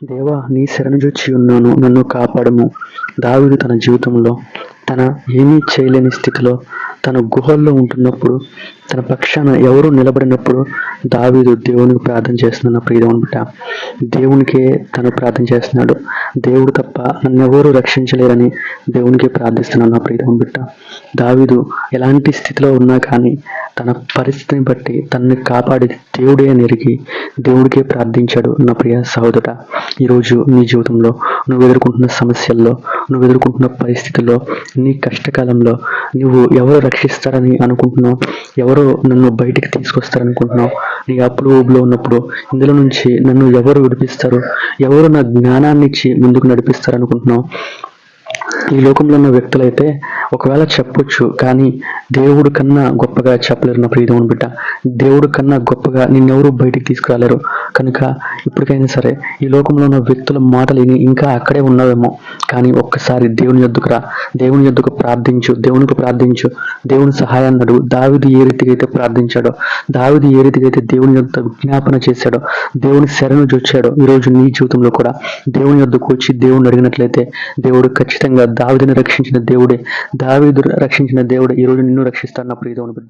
దేవా నీ శరణుజొచ్చి ఉన్నాను నన్ను కాపాడము. దావీదు తన జీవితంలో తన ఏమీ చేయలేని స్థితిలో తన గుహల్లో ఉంటున్నప్పుడు తన పక్షాన ఎవరు నిలబడినప్పుడు దావీదు దేవునికి ప్రార్థన చేస్తున్న ప్రియదేవుని బిడ్డ దేవునికే తను ప్రార్థన చేస్తున్నాడు. దేవుడు తప్ప నన్నెవరూ రక్షించలేరని దేవునికి ప్రార్థిస్తున్నాను నా ప్రియదేవుని బిడ్డ. దావీదు ఎలాంటి స్థితిలో ఉన్నా కానీ తన పరిస్థితిని బట్టి తనని కాపాడి దేవుడే అని ఎరిగి దేవుడికే ప్రార్థించాడు నా ప్రియ సహోదరుడ. ఈరోజు నీ జీవితంలో నువ్వు ఎదుర్కొంటున్న సమస్యల్లో నువ్వు ఎదుర్కొంటున్న పరిస్థితుల్లో నీ కష్టకాలంలో నువ్వు ఎవరు రక్షిస్తారని అనుకుంటున్నావు? ఎవరు నన్ను బయటికి తీసుకొస్తారనుకుంటున్నావు? నీ అప్పులు ఉన్నప్పుడు ఇందులో నుంచి నన్ను ఎవరు విడిపిస్తారు? ఎవరు నా జ్ఞానాన్ని ఇచ్చి ముందుకు నడిపిస్తారు అనుకుంటున్నావు ఈ లోకంలో ఉన్న వ్యక్తులైతే ఒకవేళ చెప్పొచ్చు కానీ దేవుడు కన్నా గొప్పగా చెప్పలేరు నా ప్రియదేవుని బిడ్డ. దేవుడు కన్నా గొప్పగా నిన్నెవరు బయటికి తీసుకురాలేరు. కనుక ఇప్పటికైనా సరే ఈ లోకంలో ఉన్న వ్యక్తుల మాటలు ఇంకా అక్కడే ఉన్నావేమో. కానీ ఒక్కసారి దేవుని యొద్దుకు రా దేవుని యొద్దుకు ప్రార్థించు. దేవునికి ప్రార్థించు. దేవుని సహాయాన్ని అడుగు. దావిది ఏ రీతిగా అయితే ప్రార్థించాడో దావిది ఏ రీతిగా అయితే దేవుని యొక్క విజ్ఞాపన చేశాడో దేవుని శరణు జొచ్చాడో ఈ రోజు నీ జీవితంలో కూడా దేవుని యొద్దకు వచ్చి దేవుని అడిగినట్లయితే దేవుడు ఖచ్చితంగా దావిదిని రక్షించిన దేవుడే. దావిదు రక్షించిన దేవుడే. ఈ రోజు నిన్ను రక్షిస్తాడు నా ప్రియదేవుని బిడ్డ.